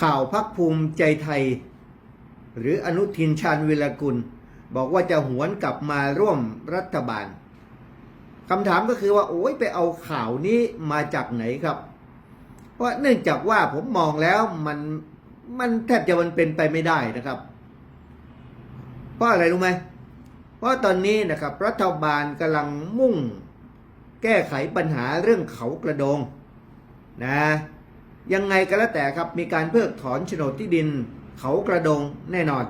ข่าวพักภูมิใจไทย หรืออนุทินชาญวิรกุล บอกว่าจะหวนกลับมาร่วมรัฐบาลคำถามก็คือว่าโอ้ยไปเอาข่าวนี้มาจากไหนครับ เพราะเนื่องจากว่าผมมองแล้วมันมันแทบจะมันเป็นไปไม่ได้นะครับ เพราะอะไรรู้ไหมเพราะตอนนี้นะครับ รัฐบาลกำลังมุ่งแก้ไขปัญหาเรื่องเขากระโดงนะ ยังไงก็แล้วแต่ครับมีการเพิกถอนโฉนดที่ดิน เขากระดงแน่นอน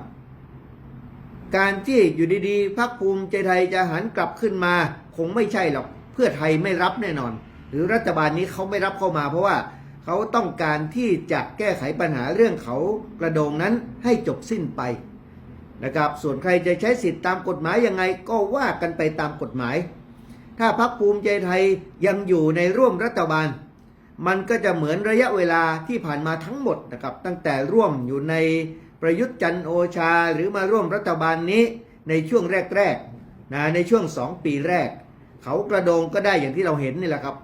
การที่อยู่ดีๆพรรคภูมิใจไทยจะหันกลับขึ้นมา คงไม่ใช่หรอกเพื่อไทยไม่รับแน่นอน หรือรัฐบาลนี้เขาไม่รับเข้ามา เพราะว่าเขาต้องการที่จะแก้ไขปัญหาเรื่องเขากระโดงนั้นให้จบสิ้นไปนะครับส่วนใครจะใช้สิทธิ์ตามกฎหมายยังไงก็ว่ากันไปตามกฎหมาย ถ้าพักภูมิใจไทยยังอยู่ในร่วมรัฐบาล มันก็จะเหมือนระยะเวลาที่ผ่านมาทั้งหมดนะครับ ตั้งแต่ร่วมอยู่ในประยุทธ์จันโอชา หรือมาร่วมรัฐบาลนี้ในช่วงแรกๆนะในช่วงสองปีแรก เขากระโดงก็ได้อย่างที่เราเห็นนี่แหละครับ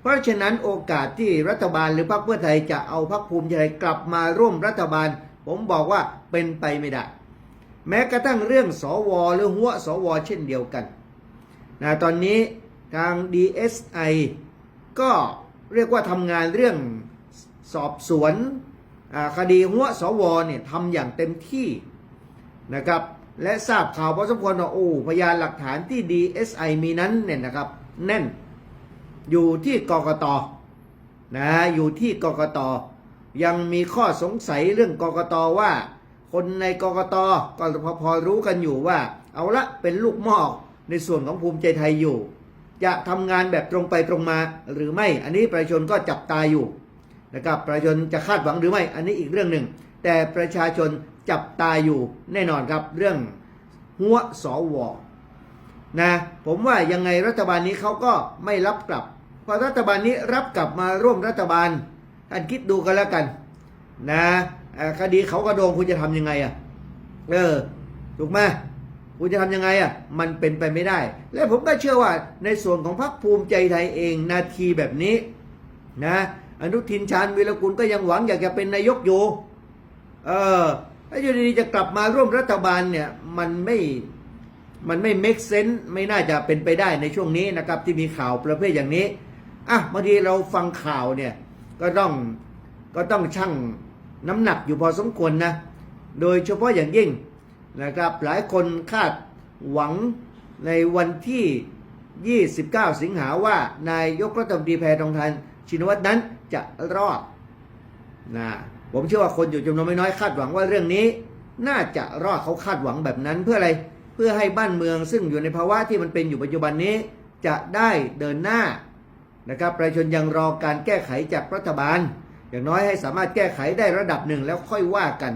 เพราะฉะนั้นโอกาสที่รัฐบาลหรือพรรคเพื่อไทยจะเอาพรรคภูมิใจกลับมาร่วมรัฐบาล ผมบอกว่าเป็นไปไม่ได้ แม้กระทั่งเรื่องสวหรือหัวสวเช่นเดียวกันนะตอนนี้ทาง DSI ก็ เรียกว่าทำงานเรื่องสอบสวนคดีหัวสวเนี่ยทำอย่างเต็มที่นะครับและทราบข่าวพอสมควรว่าโอ้พยานหลักฐานที่ DSI มีนั้นเนี่ยนะครับแน่นอยู่ที่กกตนะอยู่ที่กกตยังมีข้อสงสัยเรื่องกกตว่า คนในกกตก็พอพอรู้กันอยู่ว่า เอาละเป็นลูกหม้อในส่วนของภูมิใจไทยอยู่ จะทำงานแบบตรงไปตรงมาหรือไม่ อันนี้ประชาชนก็จับตาอยู่นะครับประชาชนจะคาดหวังหรือไม่ อันนี้อีกเรื่องหนึ่ง แต่ประชาชนจับตาอยู่แน่นอนครับเรื่องหัวสวนะผมว่ายังไงรัฐบาลนี้เขาก็ไม่รับกลับเพอรัฐบาลนี้รับกลับมาร่วมรัฐบาลท่านคิดดูกันแล้วกันนะคดีเขากระโดงคุณจะทำยังไงอะเออถูกไหม คุณจะทำยังไงอะมันเป็นไปไม่ได้ และผมก็เชื่อว่าในส่วนของพรรคภูมิใจไทยเองนาทีแบบนี้นะอนุทินชาญวีรกุลก็ยังหวังอยากจะเป็นนายกอยู่เออถ้าอยู่ดีๆจะกลับมาร่วมรัฐบาลเนี่ยมันไม่มันไม่ make sense ไม่น่าจะเป็นไปได้ในช่วงนี้นะครับที่มีข่าวประเภทอย่างนี้อะบางทีเราฟังข่าวเนี่ยก็ต้องก็ต้องชั่งน้ำหนักอยู่พอสมควรนะโดยเฉพาะอย่างยิ่ง นะครับหลายคนคาดหวังในวันที่ 29 สิงหาว่านายกรัฐมนตรีแพทองทานชินวัตรนั้นจะรอดนะผมเชื่อว่าคนอยู่จำนวนไม่น้อยคาดหวังว่าเรื่องนี้ น่าจะรอดเขาคาดหวังแบบนั้นเพื่ออะไรเพื่อให้บ้านเมืองซึ่งอยู่ในภาวะที่มันเป็นอยู่ปัจจุบันนี้ จะได้เดินหน้านะครับประชาชนยังรอการแก้ไขจากรัฐบาล อย่างน้อยให้สามารถแก้ไขได้ระดับหนึ่งแล้วค่อยว่ากัน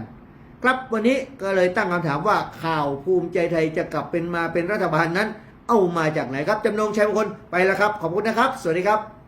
ครับวันนี้ก็เลยตั้งคำถามว่าข่าวภูมิใจไทยจะกลับเป็นมาเป็นรัฐบาลนั้น เอามาจากไหนครับจำนงชัยมงคลไปแล้วครับ ขอบคุณนะครับ สวัสดีครับ